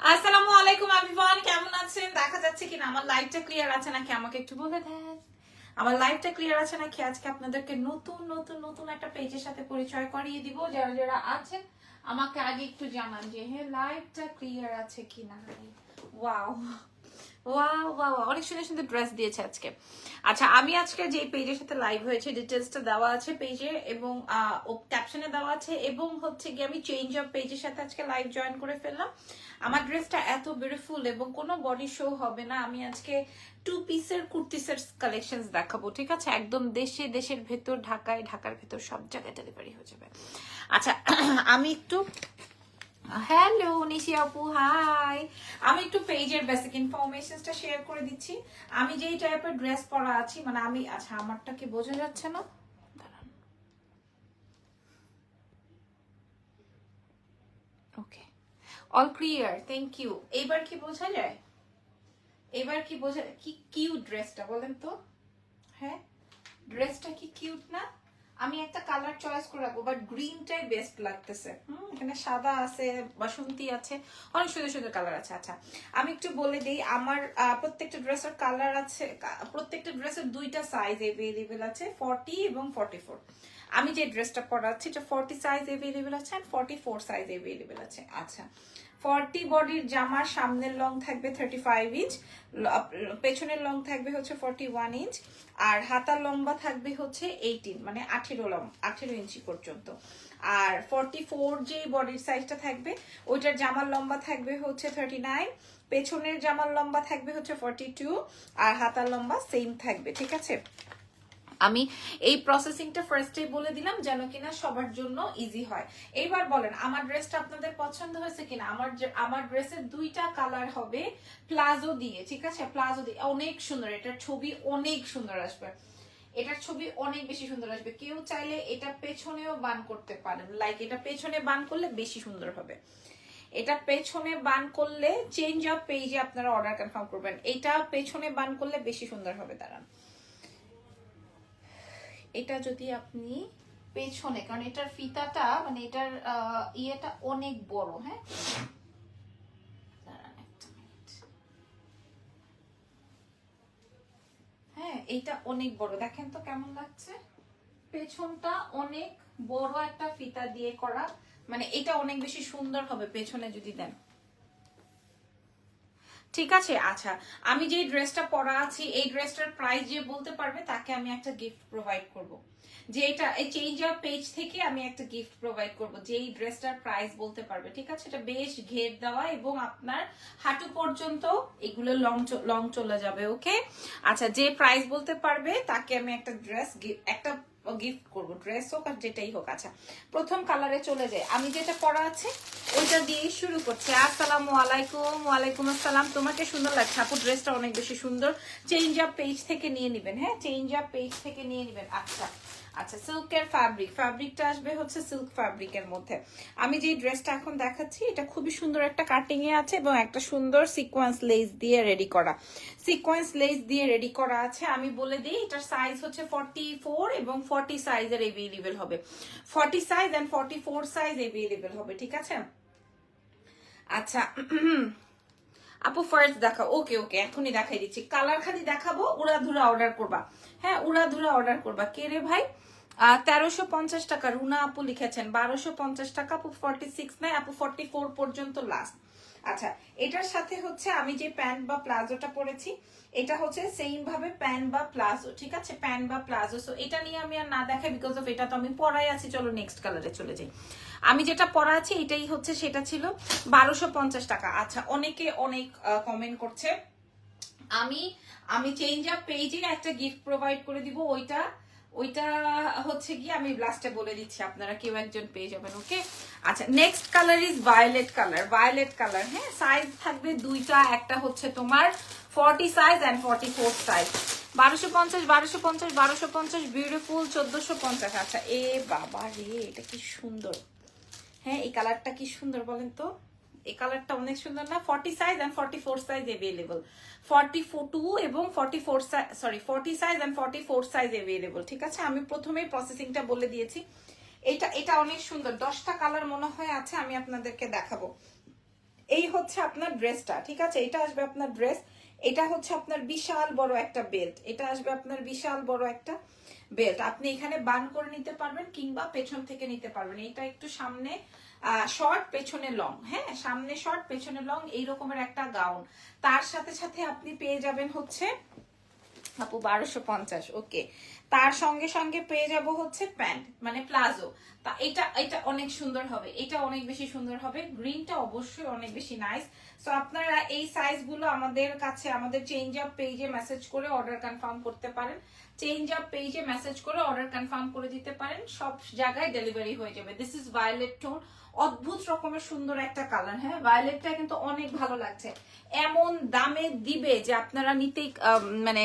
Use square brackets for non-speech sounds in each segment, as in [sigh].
আসসালামু আলাইকুম এভরিওয়ান কেমন আছেন? দেখা যাচ্ছে কিনা আমার লাইভটা ক্লিয়ার আছে নাকি? আমাকে একটু বলে দেন। আমার লাইভটা ক্লিয়ার আছে নাকি? আজকে আপনাদেরকে নতুন নতুন নতুন একটা পেজের সাথে পরিচয় করিয়ে দিব। যারা যারা আছেন, আমাকে আগে একটু জানান যে হ্যাঁ লাইভটা ক্লিয়ার আছে কিনা? ওয়াও ওয়াও ওয়াও অনেক সুন্দর সুন্দর ড্রেস দিয়েছে আজকে। আচ্ছা আমি আজকে যে পেজের সাথে লাইভ হয়েছে ডিটেলসটা দেওয়া আছে পেজে এবং ক্যাপশনে দেওয়া আছে, এবং হচ্ছে গিয়ে আমি চেঞ্জ অফ পেজের সাথে আজকে লাইভ জয়েন করে ফেললাম। আমার ড্রেসটা এত বিউটিফুল এবং কোনো বডি শো হবে না। আমি আজকে টু পিসের কুর্তিসের কালেকশন দেখাবো, ঠিক আছে? একদম দেশে, দেশের ভেতর, ঢাকায়, ঢাকার ভেতর সব জায়গায় ডেলিভারি হয়ে যাবে। আচ্ছা [clears throat] আমি একটু হ্যালো নিশি আপু হাই আমি একটু পেজের বেসিক ইনফরমেশনটা শেয়ার করে দিচ্ছি। আমি যেই টাইপের ড্রেস পরা আছি মানে আমি আচ্ছা আমারটা কি বোঝা যাচ্ছে না? Okay all clear thank you এবার কি বোঝা যায়? এবার কি বোঝা, কি কিউট ড্রেসটা বলেন তো? হ্যাঁ? ড্রেসটা কি কিউট না? আমি একটা কালার চয়েস করে রাখব বাট গ্রিনটাই বেস্ট লাগতেছে। হুম, এখানে সাদা আছে, বাসন্তী আছে, অনেক সুন্দর সুন্দর কালার আছে। আচ্ছা আমি একটু বলে দিই, আমার প্রত্যেকটা ড্রেসের কালার আছে প্রত্যেকটা ড্রেসের দুইটা সাইজ এভেলেবেল আছে ফর্টি এবং ফর্টি ফোর আমি যে ড্রেসটা পরাচ্ছি, এটা ফর্টি সাইজ এভেলেবেল আছে আর ফর্টি ফোর সাইজ এভেলেবেল আছে। আচ্ছা ফর্টি বডির জামার সামনের লং থাকবে থার্টি ফাইভ ইঞ্চ পেছনের লং থাকবে হচ্ছে ফর্টি ওয়ান ইঞ্চ আর হাতার লম্বা থাকবে হচ্ছে এইটিন মানে আঠেরো লম, আঠেরো ইঞ্চি পর্যন্ত। আর ফর্টি ফোর যে বডির সাইজটা থাকবে, ওইটার জামার লম্বা থাকবে হচ্ছে থার্টি নাইন পেছনের জামার লম্বা থাকবে হচ্ছে ফর্টি টু আর হাতার লম্বা সেম থাকবে, ঠিক আছে? আমি এই প্রসেসিংটা ফার্স্টে বলে দিলাম যেন কিনা সবার জন্য ইজি হয়। এইবার বলেন, আমার ড্রেসটা আপনাদের পছন্দ হয়েছে কিনা? আমার আমার ড্রেসের দুইটা কালার হবে প্লাজো দিয়ে, ঠিক আছে? প্লাজো দিয়ে। অনেক সুন্দর, এটার ছবি অনেক সুন্দর আসবে। এটার ছবি অনেক বেশি সুন্দর আসবে। কেউ চাইলে এটা পেছনেও বান করতে পারেন। লাইক এটা পেছনে বান করলে বেশি সুন্দর হবে। এটা পেছনে বান করলে চেঞ্জ অফ পেজে আপনারা অর্ডার কনফার্ম করবেন। এটা পেছনে বান করলে বেশি সুন্দর হবে, দাঁড়ান। এটা যদি আপনি পেছনে, কারণ এটার ফিতাটা মানে এটার ইয়েটা অনেক বড় হ্যাঁ। হ্যাঁ এইটা অনেক বড়। দেখেন তো কেমন লাগছে? পেছনটা অনেক বড় একটা ফিতা দিয়ে করা। মানে এটা অনেক বেশি সুন্দর হবে পেছনে যদি দেন। ঠিক আছে আচ্ছা আমি যে ড্রেসটা পরা আছি, এই ড্রেসটার প্রাইস যে বলতে পারবে, তাকে আমি একটা গিফট প্রোভাইড করব। যে এটা, এই চেঞ্জ অফ পেজ থেকে আমি একটা গিফট প্রোভাইড করব যে এই ড্রেসটার প্রাইস বলতে পারবে, ঠিক আছে? এটা বেশ ঘের দেওয়া এবং আপনার হাঁটু পর্যন্ত এগুলো লং লং চলে যাবে ওকে আচ্ছা যে প্রাইস বলতে পারবে, তাকে আমি একটা ড্রেস একটা গিফট করব ড্রেস হোক আর যেটাই হোক। আচ্ছা প্রথম কালারে চলে যায় আমি যেটা পরা আছে, ওইটা দিয়েই শুরু করছি। আসসালামু আলাইকুম, ওয়ালাইকুম আসসালাম। তোমাকে সুন্দর লাগছে। আপু ড্রেসটা অনেক বেশি সুন্দর। চেঞ্জ আপ পেজ থেকে নিয়ে নেবেন হ্যাঁ? চেঞ্জ আপ পেজ থেকে নিয়ে নেবেন। আচ্ছা আচ্ছা সিল্কের ফ্যাব্রিক ফ্যাব্রিকটা আসবে হচ্ছে সিল্ক ফ্যাব্রিকের মধ্যে। আমি যে ড্রেসটা এখন দেখাচ্ছি, এটা খুবই সুন্দর একটা কাটিং এ আছে এবং একটা সুন্দর সিকোয়েন্স লেস দিয়ে রেডি করা। সিকোয়েন্স লেস দিয়ে রেডি করা আছে, আমি বলে দিই, এটার সাইজ হচ্ছে ফর্টি ফোর এবং ফর্টি সাইজের এভেলেবেল হবে। Forty size and forty four size available হবে, ঠিক আছে? আচ্ছা আপু ফার্স্ট দেখা ওকে ওকে এখনই দেখাই দিচ্ছি। কালার খালি দেখাবো, উড়াধুরা অর্ডার করবা। হ্যাঁ উড়াধুরা অর্ডার করবা। কে রে ভাই? তেরোশো পঞ্চাশ টাকা। রুনা আপু লিখেছেন, বারোশো পঞ্চাশ টাকা। আপু ফর্টি সিক্স নাই, আপু ফর্টি ফোর পর্যন্ত লাস্ট আচ্ছা এটার সাথে হচ্ছে আমি যে প্যান্ট বা প্লাজোটা পরেছি, এটা হচ্ছে সেম ভাবে প্যান্ট বা প্লাজো, ঠিক আছে? প্যান্ট বা প্লাজো। সো এটা নিয়ে আমি আর না দেখাই বিকজ অফ এটা তো আমি পরাই আছি। চলো নেক্সট কালারে চলে যাই। আমি যেটা পরা আছি এটাই হচ্ছে, সেটা ছিল বারোশো পঞ্চাশ টাকা। আচ্ছা অনেকে অনেক কমেন্ট করছে, আমি আমি চেঞ্জ আপ পেজে একটা গিফট প্রোভাইড করে দিব, ওইটা ওইটা হচ্ছে গিয়ে আমি লাস্টে বলে দিচ্ছি আপনারা, কেউ একজন পেয়ে যাবেন ওকে আচ্ছা next colour is violet colour violet colour হ্যাঁ সাইজ থাকবে দুইটা, একটা হচ্ছে তোমার forty size and forty four size বারোশো পঞ্চাশ বারোশো পঞ্চাশ বারোশো পঞ্চাশ বিউটিফুল চোদ্দশো পঞ্চাশ। আচ্ছা এ বাবা রে, এটা কি সুন্দর। হ্যাঁ এই কালারটা কি সুন্দর বলেন তো? এই কালারটা অনেক সুন্দর না? Forty size and forty four size available forty four two এবং forty four size sorry forty size and forty four size available ঠিক আছে? আমি প্রথমেই প্রসেসিংটা বলে দিয়েছি। এটা এটা অনেক সুন্দর। দশটা কালার মনে হয় আছে, আমি আপনাদেরকে দেখাবো। এই হচ্ছে আপনার ড্রেসটা ঠিক আছে? এটা আসবে আপনার ড্রেস এটা হচ্ছে আপনার বিশাল বড় একটা বেল্ট এটা আসবে আপনার বিশাল বড় একটা বেল্ট। আপনি এখানে বান করে নিতে পারবেন কিংবা পেছন থেকে নিতে পারবেন। এটা একটু সামনে শর্ট পেছনে লং হ্যাঁ? সামনে শর্ট পেছনে লং এই রকমের একটা গাউন তার সাথে সাথে আপনি পেয়ে যাবেন হচ্ছে, আপু, বারোশো পঞ্চাশ ওকে তার সঙ্গে সঙ্গে পেয়ে যাব হচ্ছে প্যান্ট মানে প্লাজো। এটা এটা অনেক সুন্দর হবে, এটা অনেক বেশি সুন্দর হবে গ্রিনটা অবশ্যই অনেক বেশি নাইস সো আপনারা এই সাইজগুলো আমাদের কাছে, আমাদের চেঞ্জ আপ পেজে মেসেজ করে অর্ডার কনফার্ম করতে পারেন। চেঞ্জ আপ পেজে মেসেজ করে অর্ডার কনফার্ম করে দিতে পারেন। সব জায়গায় ডেলিভারি হয়ে যাবে। দিস ইজ ভায়োলেট টোন অদ্ভুত রকমের সুন্দর একটা কালার হ্যাঁ? ভায়োলেটটা কিন্তু অনেক ভালো লাগছে। এমন দামে দিবে যে আপনারা নিতেই মানে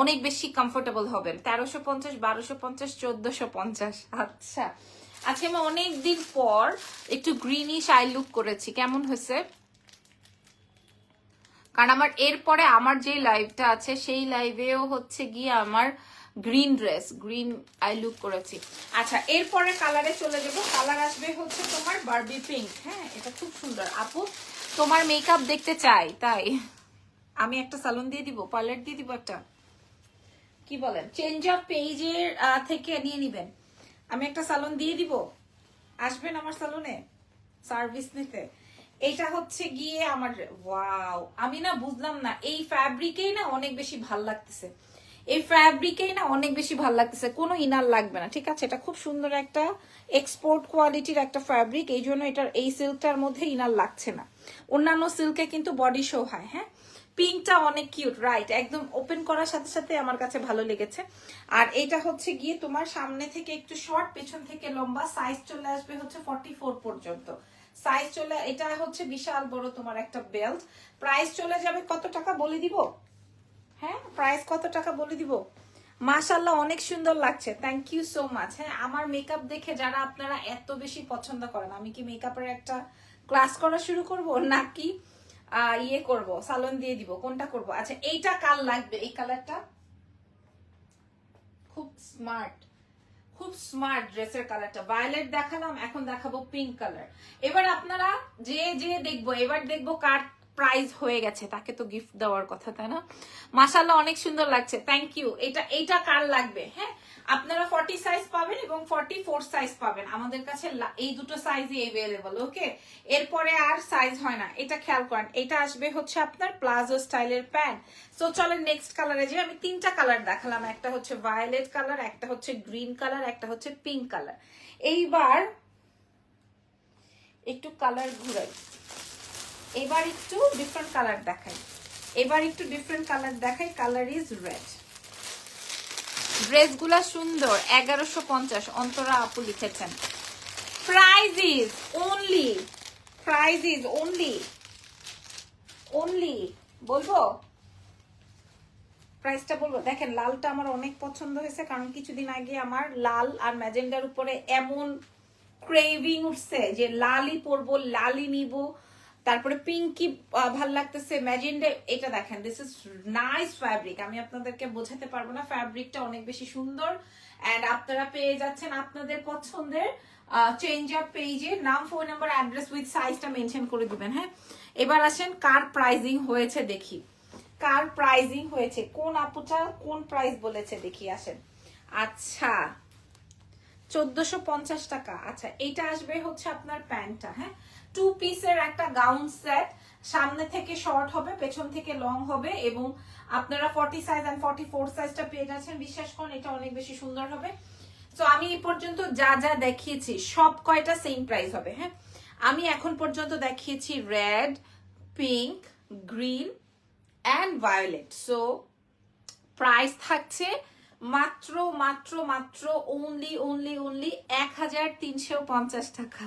অনেক বেশি কমফোর্টেবল হবেন। তেরোশো পঞ্চাশ, বারোশো পঞ্চাশ, চোদ্দশো পঞ্চাশ। আচ্ছা। আজকে আমি অনেক দিন পর একটু গ্রিনিশ আই লুক করেছি। কেমন হয়েছে? কারণ আমার এরপরে আমার যে লাইভটা আছে, সেই লাইভেও হচ্ছে গিয়ে আমার green dress green eye look করেছি। আচ্ছা এরপরে কালারে চলে যাব। কালার আসবে হচ্ছে তোমার বার্বি পিঙ্ক হ্যাঁ এটা খুব সুন্দর। আপু, তোমার মেকআপ দেখতে চাই, তাই। আমি একটা সালুন দিয়ে দিব পার্লার দিয়ে দিব একটা। কি বলেন? চেঞ্জ অফ পেজের থেকে নিয়ে নিবেন। আমি একটা সালুন দিয়ে দিব। আসবেন আমার সালুনে? সার্ভিস নিতে। এটা হচ্ছে গিয়ে আমার, ওয়াও, আমি না বুঝলাম না, এই ফ্যাব্রিকেই না অনেক বেশি ভালো লাগতেছে। এই ফ্যাব্রিকেই না অনেক বেশি ভালো লাগতেছে, কোনো ইনার লাগবে না, ঠিক আছে? এটা খুব সুন্দর একটা এক্সপোর্ট কোয়ালিটির একটা ফ্যাব্রিক, এই জন্য এটার, এই সিল্কটার মধ্যে ইনার লাগছে না। অন্যান্য সিল্কে কিন্তু বডি শো হয় হ্যাঁ? পিঙ্কটা অনেক কিউট রাইট একদম ওপেন করার সাথে সাথে আমার কাছে ভালো লেগেছে। আর এটা হচ্ছে গিয়ে তোমার সামনে থেকে একটু শর্ট পেছন থেকে লম্বা সাইজ চলে আসবে হচ্ছে ফর্টি ফোর পর্যন্ত। সাইজ চলে, এটা হচ্ছে বিশাল বড় তোমার একটা বেল্ট প্রাইস চলে যাবে কত টাকা বলে দিব? হ্যাঁ প্রাইস কত টাকা বলে দিব? মাশাল্লাহ অনেক সুন্দর লাগছে। থ্যাংক ইউ সো মাচ হ্যাঁ আমার মেকআপ দেখে যারা আপনারা এত বেশি পছন্দ করেন, আমি কি মেকআপের একটা ক্লাস করা শুরু করব নাকি? ইয়ে করব, সালন দিয়ে দিব, কোনটা করব? আচ্ছা এইটা কাল লাগবে? এই কালারটা? খুব স্মার্ট খুব স্মার্ট ড্রেসের কালারটা। ভায়োলেট দেখালাম, এখন দেখাবো পিঙ্ক কালার এবার আপনারা যে যে দেখব, এবার দেখব কার প্রাইজ হয়ে গেছে, তাকে তো গিফট দেওয়ার কথা, তাই না? মাসাল্লাহ অনেক সুন্দর লাগছে। থ্যাংক ইউ এটা, এইটা কার লাগবে হ্যাঁ? আপনারা ফর্টি সাইজ পাবেন এবং ফর্টি ফোর সাইজ পাবেন। আমাদের কাছে এই দুটো সাইজই এভেলেবল ওকে এরপরে আর সাইজ হয় না। এটা খেয়াল করেন, এটা আসবে হচ্ছে আপনার প্লাজো স্টাইলের প্যান্ট সো চলেন নেক্সট কালারে যে আমি তিনটা কালার দেখালাম, একটা হচ্ছে ভায়োলেট কালার একটা হচ্ছে গ্রিন কালার একটা হচ্ছে পিঙ্ক কালার এইবার একটু কালার ঘুরাই। এবার একটু ডিফারেন্ট কালার দেখাই। এবার একটু ডিফারেন্ট কালার দেখাই কালার ইজ রেড ড্রেসগুলা সুন্দর, এগারোশো পঞ্চাশ, অন্তরা আপু লিখেছেন। Price is only price is only only বলব? প্রাইসটা বলব? দেখেন, লালটা আমার অনেক পছন্দ হয়েছে, কারণ কিছুদিন আগে আমার লাল আর ম্যাজেন্ডার উপরে এমন ক্রেভিং উঠছে যে লালই পরবো, লালই নিব। তারপরে পিঙ্কি ভালো লাগতেছে। ম্যাজেন্ডা, এটা দেখেন দিস ইজ নাইস ফ্যাব্রিক আমি আপনাদেরকে বোঝাতে পারব না ফ্যাব্রিকটা অনেক বেশি সুন্দর। অ্যান্ড আপনারা পেয়ে যাচ্ছেন আপনাদের পছন্দের চেঞ্জ আপ পেজে নাম ফোন নাম্বার অ্যাড্রেস উইথ সাইজটা মেনশন করে দিবেন হ্যাঁ? এবার আসেন, কার প্রাইজিং হয়েছে দেখি। কার প্রাইজিং হয়েছে? কোন আপুটা কোন প্রাইস বলেছে? দেখি, আসেন। আচ্ছা চোদ্দশো টাকা। আচ্ছা এটা আসবে হচ্ছে আপনার প্যান্টটা হ্যাঁ? টু পিসের একটা গাউন সেট সামনে থেকে শর্ট হবে, পেছন থেকে লং হবে এবং আপনারা forty size and forty four সাইজটা পেয়ে যাচ্ছেন। বিশ্বাস করুন, এটা অনেক বেশি সুন্দর হবে। তো আমি এই পর্যন্ত যা যা দেখিয়েছি, সব কয়টা সেম প্রাইস হবে হ্যাঁ? আমি এখন পর্যন্ত দেখিয়েছি red pink green and violet so price থাকছে মাত্র মাত্র মাত্র ওনলি ওনলি ওনলি এক হাজার তিনশো পঞ্চাশ টাকা।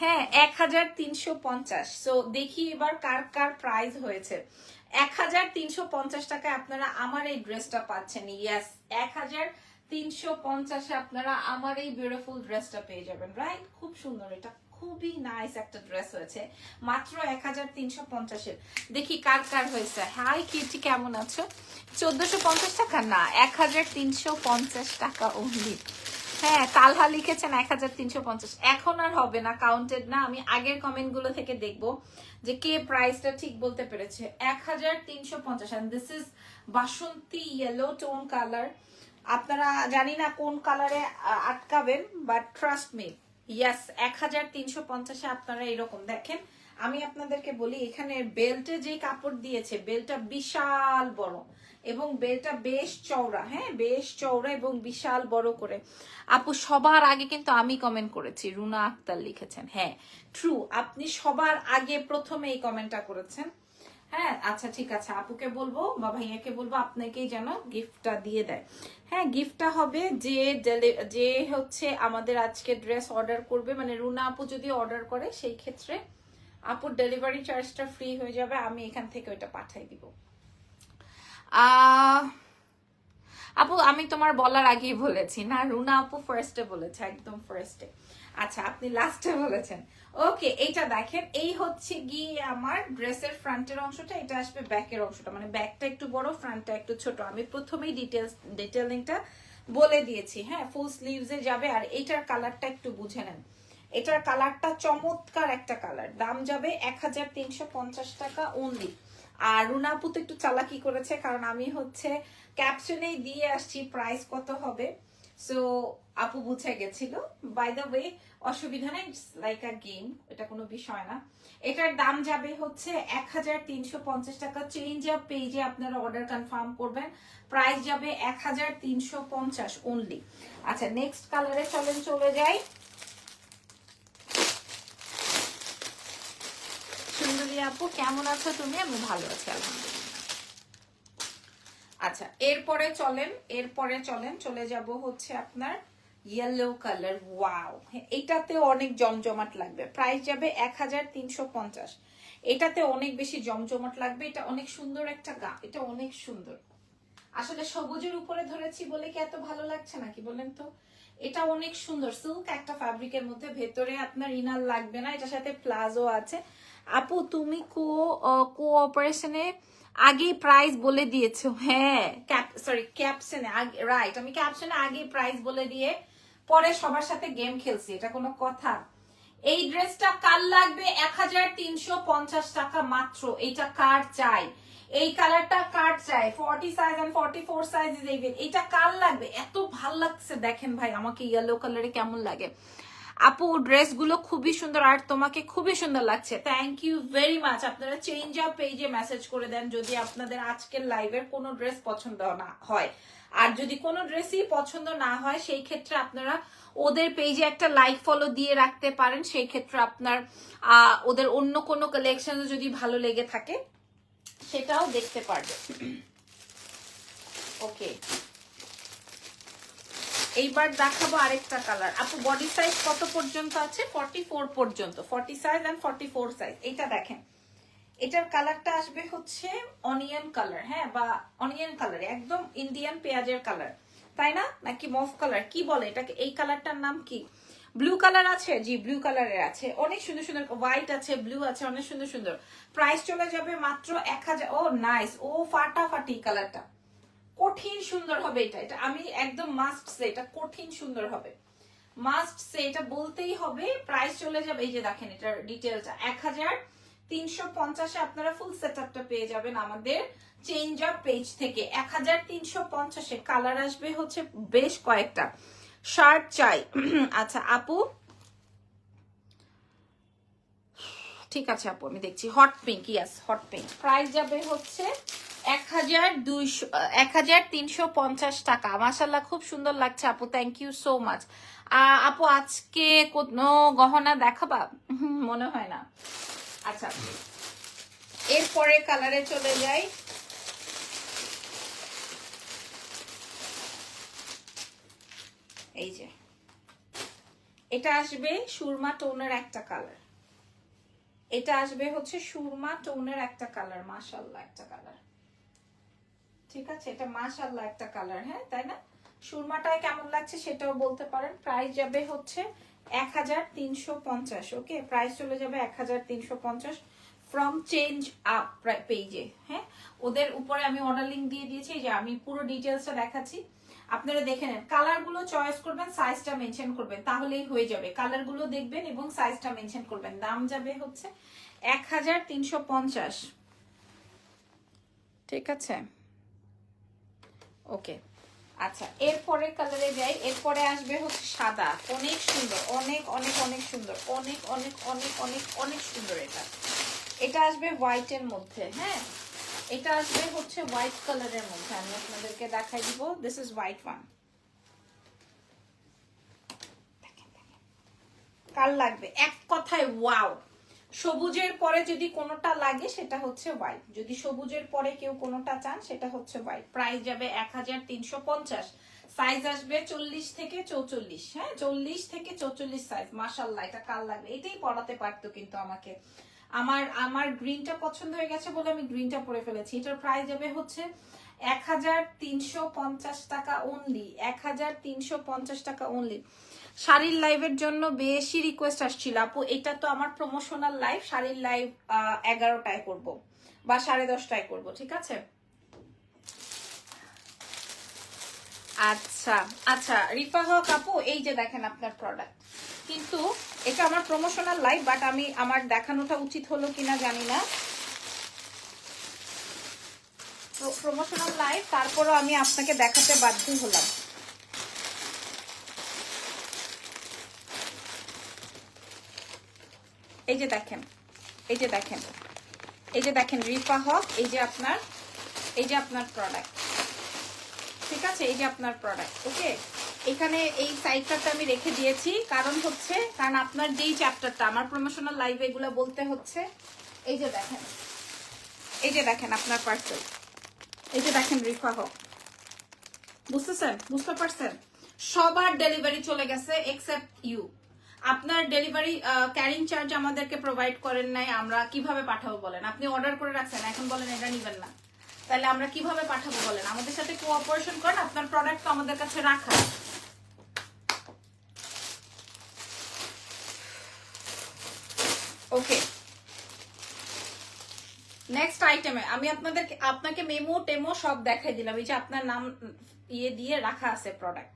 হ্যাঁ এক হাজার তিনশো পঞ্চাশ। সো দেখি এবার কার কার প্রাইস হয়েছে। এক হাজার তিনশো পঞ্চাশ টাকায় আপনারা আমার এই ড্রেসটা পাচ্ছেন। ইয়াস এক হাজার তিনশো পঞ্চাশে আপনারা আমার এই বিউটিফুল ড্রেসটা পেয়ে যাবেন রাইট খুব সুন্দর, এটা খুবই নাইস একটা ড্রেস হয়েছে। মাত্র এক হাজার তিনশো পঞ্চাশের দেখি কার কার হয়েছে। হাই কিটি কেমন আছো? চোদ্দশো পঞ্চাশ টাকা? না, এক হাজার তিনশো পঞ্চাশ টাকা অনলি হ্যাঁ তালহা লিখেছেন এক হাজার তিনশো পঞ্চাশ। এখন আর হবে না কাউন্টেড না। আমি আগের কমেন্টগুলো থেকে দেখব যে কে প্রাইসটা ঠিক বলতে পেরেছে। এক হাজার তিনশো পঞ্চাশ দিস ইজ বাসন্তী ইয়েলো টোন কালার আপনারা জানি না কোন কালারে আটকাবেন বাট ট্রাস্ট মি ইয়াস এক হাজার তিনশো পঞ্চাশে আপনারা এরকম। দেখেন, আমি আপনাদেরকে বলি, এখানে বেল্টে যে কাপড় দিয়েছে বেলটা বিশাল বড়। এবং বেলটা বেশ চওড়া হ্যাঁ? বেশ চওড়া এবং বিশাল বড় করে। আপু, সবার আগে কিন্তু আমি কমেন্ট করেছি, রুনা আক্তার লিখেছেন। হ্যাঁ ট্রু আপনি সবার আগে প্রথমে এই কমেন্টটা করেছেন। হ্যাঁ আচ্ছা ঠিক আছে, আপুকে বলব বা ভাইয়াকে বলব, আপনাকেই যেন গিফটটা দিয়ে দেয়। হ্যাঁ গিফটটা হবে যে যে হচ্ছে আমাদের আজকে ড্রেস অর্ডার করবে মানে রুনা আপু যদি অর্ডার করে, সেই ক্ষেত্রে আপুর ডেলিভারি চার্জটা ফ্রি হয়ে যাবে, আমি এখান থেকে ওইটা পাঠাই দিব। আপু, আমি তোমার বলার আগেই বলেছি। না, রুনা আপু ফার্স্টে বলেছে, একদম ফার্স্টে আচ্ছা আপনি লাস্টে বলেছেন। ওকে, এইটা দেখেন, এই হচ্ছে গিয়ে আমার ড্রেসের ফ্রন্টের অংশটা, এটা আসবে ব্যাকের অংশটা। মানে ব্যাকটা একটু বড় ফ্রন্টটা একটু ছোট। আমি প্রথমেই ডিটেলস ডিটেলিংটা বলে দিয়েছি। হ্যাঁ ফুল স্লিভসে যাবে, আর এইটার কালারটা একটু বুঝে নেন। এটার কালারটা চমৎকার একটা কালার দাম যাবে এক হাজার তিনশো পঞ্চাশ টাকা অনলি আর রুনা আপু তো একটু চালাকি করেছে, কারণ আমি হচ্ছে ক্যাপশনেই দিয়ে আসছি প্রাইস কত হবে। সো আপু বুঝে গেছিল। বাই দ্য ওয়ে অসুবিধা নেই লাইক আ গেম এটা কোনো বিষয় না। এটার দাম যাবে হচ্ছে এক হাজার তিনশো পঞ্চাশ টাকা। চেঞ্জ আপ পেজে আপনারা অর্ডার কনফার্ম করবেন। প্রাইস যাবে এক হাজার তিনশো পঞ্চাশ অনলি আচ্ছা নেক্সট কালারে চলেন, চলে যাই। সুন্দরী আপু কেমন আছো তুমি? আমি ভালো আছি, আলহামদুলিল্লাহ। আচ্ছা এরপরে চলেন এরপরে চলেন, চলে যাব হচ্ছে আপনার ইয়েলো কালার ওয়াও এটাতে অনেক জমজমাট লাগবে। প্রাইস যাবে এক হাজার তিনশো পঞ্চাশ। এটাতে অনেক বেশি জমজমাট লাগবে। এটা অনেক সুন্দর একটা গা, এটা অনেক সুন্দর। আসলে সবুজের উপরে ধরেছি বলে কি এত ভালো লাগছে নাকি বলেন তো? এটা অনেক সুন্দর। সিল্ক একটা ফ্যাব্রিকের মধ্যে ভেতরে আপনার ইনার লাগবে না, এটার সাথে প্লাজো আছে। আপু, তুমি কো কো অপারেশনে আগেই প্রাইস বলে দিয়েছ। হ্যাঁ সরি ক্যাপশনে রাইট আমি ক্যাপশনে আগেই প্রাইস বলে দিয়ে পরে সবার সাথে গেম খেলছি, এটা কোনো কথা। এই ড্রেসটা কার লাগবে? এক হাজার তিনশো পঞ্চাশ টাকা মাত্র, এটা কার চাই? এই কালারটা কার চাই? Forty size and forty four size এটা কার লাগবে? এত ভালো লাগছে, দেখেন ভাই, আমাকে ইয়েলো কালারে কেমন লাগে। আপু, ড্রেসগুলো খুবই সুন্দর আর তোমাকে খুবই সুন্দর লাগছে। থ্যাংক ইউ ভেরি মাচ আপনারা চেঞ্জ আপ পেজে মেসেজ করে দেন যদি আপনাদের আজকের লাইভের কোনো ড্রেস পছন্দ না হয়। আর যদি কোনো ড্রেসই পছন্দ না হয়, সেই ক্ষেত্রে আপনারা ওদের পেজে একটা লাইক ফলো দিয়ে রাখতে পারেন। সেই ক্ষেত্রে আপনার ওদের অন্য কোনো কালেকশন যদি ভালো লেগে থাকে, সেটাও দেখতে পারবে। ওকে এইবার দেখাবো আরেকটা কালার আপু বডি সাইজ কত পর্যন্ত আছে? ফর্টি ফোর পর্যন্ত। Forty size and forty four size এইটা দেখেন। এটার কালারটা আসবে হচ্ছে অনিয়ন কালার হ্যাঁ বা অনিয়ন কালার একদম ইন্ডিয়ান পেঁয়াজের কালার তাই না? নাকি মফ কালার কি বলে এটাকে? এই কালারটার নাম কি? ব্লু কালার আছে? জি ব্লু কালারের আছে। অনেক সুন্দর সুন্দর হোয়াইট আছে ব্লু আছে, অনেক সুন্দর সুন্দর। প্রাইস চলে যাবে মাত্র এক হাজার ও নাইস ও, ফাটাফাটি কালারটা কঠিন সুন্দর হবে এটা। এটা আমি একদম মাস্ট সে এটা কঠিন সুন্দর হবে। মাস্ট সে এটা বলতেই হবে প্রাইস চলে যাবে, এই যে দেখেন এটার ডিটেলটা এক হাজার তিনশো পঞ্চাশে আপনারা ফুল সেট আপটা পেয়ে যাবেন আমাদের চেঞ্জ অফ পেজ থেকে। এক হাজার তিনশো পঞ্চাশে কালার আসবে হচ্ছে বেশ কয়েকটা। শার্ট চাই। [clears throat] আচ্ছা আপু? ঠিক আছে, আপু, আমি দেখছি। Hot pink yes hot pink price যাবে হচ্ছে এক হাজার দুইশো এক হাজার তিনশো পঞ্চাশ টাকা। মাসাল্লাহ খুব সুন্দর লাগছে আপু। থ্যাংক ইউ সো মাচ আপু, আজকে কোনো গহনা দেখাবা? মনে হয় না। আচ্ছা এরপরে কালারে চলে যাই। এই যে, এটা আসবে সুরমা টোনের একটা কালার এটা আসবে হচ্ছে সুরমা টোনের একটা কালার মাশাল্লাহ একটা কালার ঠিক আছে, এটা মাশাল্লাহ একটা কালার হ্যাঁ তাই না? সুরমাটায় কেমন লাগছে সেটাও বলতে পারেন। প্রাইস যাবে হচ্ছে এক হাজার তিনশো পঞ্চাশ ওকে প্রাইস চলে যাবে এক হাজার তিনশো পঞ্চাশ ফ্রম চেঞ্জ আপ পেজে হ্যাঁ? ওদের উপরে আমি অর্ডার লিঙ্ক দিয়ে দিয়েছি যে আমি পুরো ডিটেলসটা দেখাচ্ছি। আপনারা দেখে নেন কালারগুলো চয়েস করবেন সাইজটা মেনশন করবেন, তাহলেই হয়ে যাবে। কালারগুলো দেখবেন এবং সাইজটা মেনশন করবেন। দাম যাবে হচ্ছে এক হাজার তিনশো পঞ্চাশ। ঠিক আছে? ওকে। আচ্ছা এরপরে কালারে যাই। এরপরে আসবে হচ্ছে সাদা। অনেক সুন্দর, অনেক অনেক অনেক সুন্দর, অনেক অনেক অনেক অনেক অনেক সুন্দর এটা। এটা আসবে হোয়াইটের মধ্যে হ্যাঁ? এটা আসবে হচ্ছে হোয়াইট কালারের মধ্যে। আমি আপনাদেরকে দেখাই দিব। দিস ইজ হোয়াইট ওয়ান কার লাগবে? এক কথায় ওয়াও সবুজের পরে যদি কোনোটা লাগে সেটা হচ্ছে হোয়াইট যদি সবুজের পরে কেউ কোনোটা চান, সেটা হচ্ছে হোয়াইট প্রাইস যাবে এক হাজার তিনশো পঞ্চাশ। সাইজ আসবে চল্লিশ থেকে চৌচল্লিশ। হ্যাঁ চল্লিশ থেকে চৌচল্লিশ সাইজ মাসাল্লাহ এটা কাল লাগবে? এটাই পড়াতে পারতো কিন্তু আমাকে। আমার আমার গ্রিনটা পছন্দ হয়ে গেছে বলে আমি গ্রিনটা পরে ফেলেছি। এটার প্রাইস যাবে হচ্ছে এক হাজার তিনশো পঞ্চাশ টাকা অনলি এক হাজার তিনশো পঞ্চাশ টাকা অনলি শাড়ির লাইভের জন্য বেশি রিকোয়েস্ট আসছিল। আপু, এটা তো আমার প্রমোশনাল লাইভ শাড়ির লাইভ এগারোটায় করব বা সাড়ে দশটায় করব, ঠিক আছে? আচ্ছা আচ্ছা রিফা হক আপু, এই যে দেখেন আপনার প্রোডাক্ট কিন্তু এটা আমার প্রমোশনাল লাইভ বাট আমি আমার দেখানোটা উচিত হলো কিনা জানি না। প্রমোশনাল লাইভ তারপরও আমি আপনাকে দেখাতে বাধ্য হলাম। এই যে দেখেন, এই যে দেখেন, এই যে দেখেন রিফা হক, এই যে আপনার, এই যে আপনার প্রোডাক্ট ঠিক আছে? এই যে আপনার প্রোডাক্ট ওকে এখানে এই সাইটটা আমি রেখে দিয়েছি, কারণ হচ্ছে, কারণ আপনার যেই চ্যাপ্টারটা আমার প্রমোশনাল লাইভে এগুলো বলতে হচ্ছে, এই যে দেখেন, এই যে দেখেন আপনার পার্সেল এই যে দেখেন রিফা হক, বুঝতেছেন? বুঝতে পারছেন? সবার ডেলিভারি চলে গেছে এক্সেপ্ট ইউ আপনার ডেলিভারি ক্যারিং চার্জ আমাদেরকে প্রোভাইড করেন নাই, আমরা কীভাবে পাঠাবো বলেন? আপনি অর্ডার করে রাখছেন, এখন বলেন এটা নিবেন না। তাহলে আমরা কীভাবে পাঠাবো বলেন? আমাদের সাথে কোঅপারেশন করেন, আপনার প্রোডাক্ট তো আমাদের কাছে রাখা। ওকে নেক্সট আইটেমে আমি আপনাদের আপনাকে মেমো টেমো সব দেখাই দিলাম, এই যে আপনার নাম ইয়ে দিয়ে রাখা আছে প্রোডাক্ট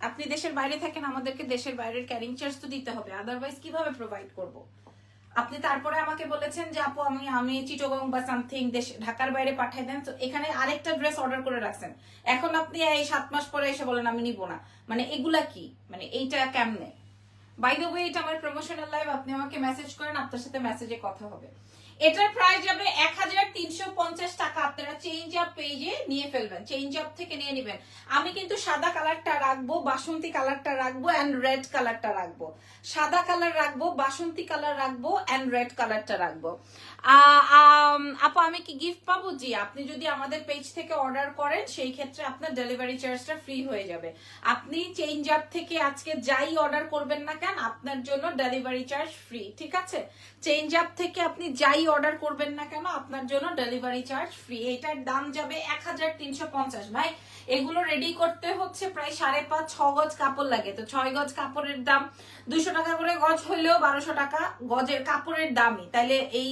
আপনি দেশের বাইরে থাকেন, আমাদেরকে দেশের বাইরের ক্যারিং চার্জ তো দিতে হবে। আদারওয়াইজ কীভাবে প্রোভাইড করব? আপনি তারপরে আমাকে বলেছেন যে, আপু, আমি আমি চিটোগং বা সামথিং দেশ, ঢাকার বাইরে পাঠিয়ে দেন। তো এখানে আরেকটা ড্রেস অর্ডার করে রাখছেন। এখন আপনি এই সাত মাস পরে এসে বলেন, আমি নিব না। মানে এগুলা কি? মানে এইটা কেমনে? বাই দ্য ওয়ে এটা আমার প্রমোশনাল লাইভ আপনি আমাকে মেসেজ করেন, আপনার সাথে মেসেজে কথা হবে। এটার প্রাইস যাবে এক হাজার তিনশো পঞ্চাশ টাকা। আপনারা চেঞ্জ আপ পেজে নিয়ে ফেলবেন। চেঞ্জ আপ থেকে নিয়ে নেবেন। আমি কিন্তু সাদা কালারটা রাখব, বাসন্তী কালারটা রাখব অ্যান্ড রেড কালারটা রাখব। সাদা কালার রাখব, বাসন্তী কালার রাখব অ্যান্ড রেড কালারটা রাখব। আপু, আমি কি গিফট পাবো? জি, আপনি যদি আমাদের পেজ থেকে অর্ডার করেন, সেই ক্ষেত্রে আপনার ডেলিভারি চার্জটা ফ্রি হয়ে যাবে। আপনি চেঞ্জ আপ থেকে আজকে যাই অর্ডার করবেন না কেন, আপনার জন্য ডেলিভারি চার্জ ফ্রি ঠিক আছে? চেঞ্জ আপ থেকে আপনি যাই অর্ডার করবেন না কেন, আপনার জন্য ডেলিভারি চার্জ ফ্রি এটার দাম যাবে এক হাজার তিনশো পঞ্চাশ। ভাই, এগুলো রেডি করতে হচ্ছে প্রায় সাড়ে পাঁচ, ছ গজ কাপড় লাগে। তো ছয় গজ কাপড়ের দাম দুইশো টাকা করে গজ হলেও বারোশো টাকা গজের কাপড়ের দামই। তাইলে এই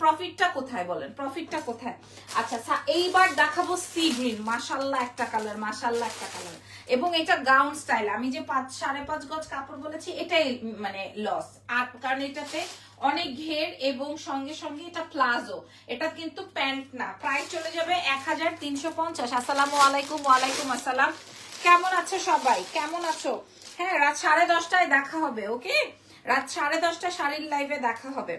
প্রফিটটা কোথায় বলেন? প্রফিটটা কোথায়? আচ্ছা এইবার দেখাবো সি গ্রিন মাসাল্লাহ একটা কালার মাসাল্লাহ একটা কালার এবং এটা গাউন স্টাইল আমি যে পাঁচ, সাড়ে পাঁচ গজ কাপড় বলেছি, এটাই মানে লস আর, কারণ এটাতে অনেক ঘের এবং সঙ্গে সঙ্গে এটা প্লাজো। এটা কিন্তু প্যান্ট না। প্রাইস চলে যাবে এক হাজার তিনশো পঞ্চাশ। আসসালামু আলাইকুম, ওয়ালাইকুম আসসালাম। কেমন আছো সবাই? কেমন আছো? হ্যাঁ রাত সাড়ে দশটায় দেখা হবে, ওকে? রাত সাড়ে দশটা শাড়ির লাইভে দেখা হবে।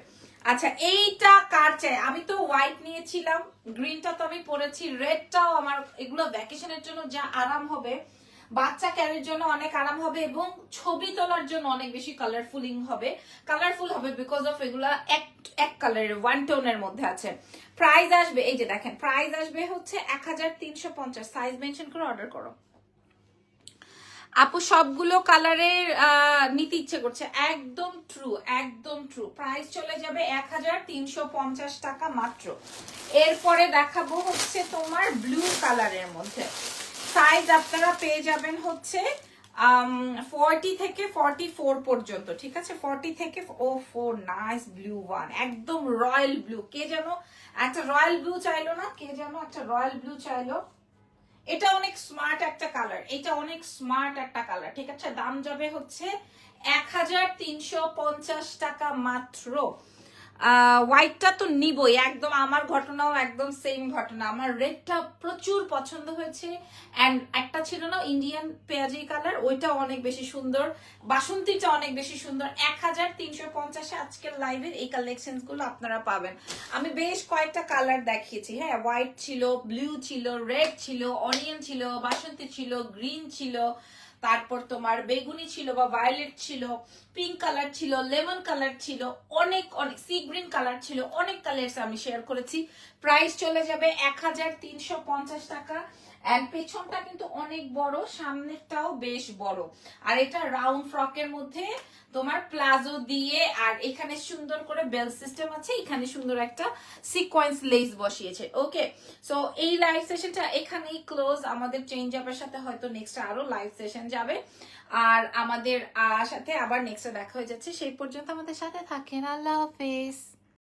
আচ্ছা এইটা কার চাই? আমি তো হোয়াইট নিয়েছিলাম, গ্রিনটা তো আমি পরেছি, রেডটাও আমার, এগুলো ভ্যাকেশনের জন্য যা আরাম হবে। বাচ্চা ক্যারির জন্য অনেক আরাম হবে এবং ছবি তোলার জন্য অনেক বেশি কালারফুলিং হবে। কালারফুল হবে বিকজ অফ এগুলা এক এক কালারের ওয়ান টোনের মধ্যে আছে। প্রাইস আসবে, এই যে দেখেন প্রাইস আসবে হচ্ছে এক হাজার তিনশো পঞ্চাশ। সাইজ মেনশন করে অর্ডার করো। আপু, সবগুলো কালারের নিতে ইচ্ছে করছে। একদম ট্রু একদম ট্রু প্রাইস চলে যাবে এক হাজার তিনশো পঞ্চাশ টাকা মাত্র। এরপরে দেখাবো হচ্ছে তোমার ব্লু কালারের মধ্যে। সাইজ আপনারা পেয়ে যাবেন হচ্ছে ফর্টি থেকে ফর্টি ফোর পর্যন্ত, ঠিক আছে? ফর্টি থেকে ও ফোর নাইস ব্লু ওয়ান একদম রয়্যাল ব্লু কে যেন একটা রয়্যাল ব্লু চাইলো না? কে যেন একটা রয়্যাল ব্লু চাইলো? এটা অনেক স্মার্ট একটা কালার এটা অনেক স্মার্ট একটা কালার ঠিক আছে? দাম যাবে হচ্ছে এক হাজার তিনশো পঞ্চাশ টাকা মাত্র। হোয়াইটটা তো নিবই। একদম আমার ঘটনাও একদম সেম ঘটনা। আমার রেডটা প্রচুর পছন্দ হয়েছে। অ্যান্ড একটা ছিল না ইন্ডিয়ান পেঁয়াজি কালার ওইটা অনেক বেশি সুন্দর। বাসন্তীটা অনেক বেশি সুন্দর। এক হাজার তিনশো পঞ্চাশে আজকের লাইভের এই কালেকশনগুলো আপনারা পাবেন। আমি বেশ কয়েকটা কালার দেখিয়েছি। হ্যাঁ হোয়াইট ছিল ব্লু ছিল রেড ছিল অনিয়ন ছিল, বাসন্তী ছিল গ্রিন ছিল। তারপর তোমার বেগুনি ছিল বা ভায়োলেট ছিল পিঙ্ক কালার ছিল লেমন কালার ছিল, অনেক অনেক সি গ্রিন কালার ছিল, অনেক কালার আমি শেয়ার করেছি। প্রাইস চলে যাবে এক হাজার তিনশো পঞ্চাশ টাকা। অ্যান্ড পেছনটা কিন্তু অনেক বড়, সামনেরটাও বেশ বড়। আর এটা রাউন্ড ফ্রকের মধ্যে তোমার প্লাজো দিয়ে, আর এখানে সুন্দর করে বেল সিস্টেম আছে, এখানে সুন্দর একটা সিকোয়েন্স লেস বসিয়েছে। ওকে সো এই লাইভ সেশনটা এখানেই ক্লোজ আমাদের চেঞ্জ আপের সাথে হয়তো নেক্সট আরও লাইভ সেশন যাবে। আর আমাদের সাথে আবার নেক্সটে দেখা হয়ে যাচ্ছে। সেই পর্যন্ত আমাদের সাথে থাকেন। আল্লাহ হাফেজ।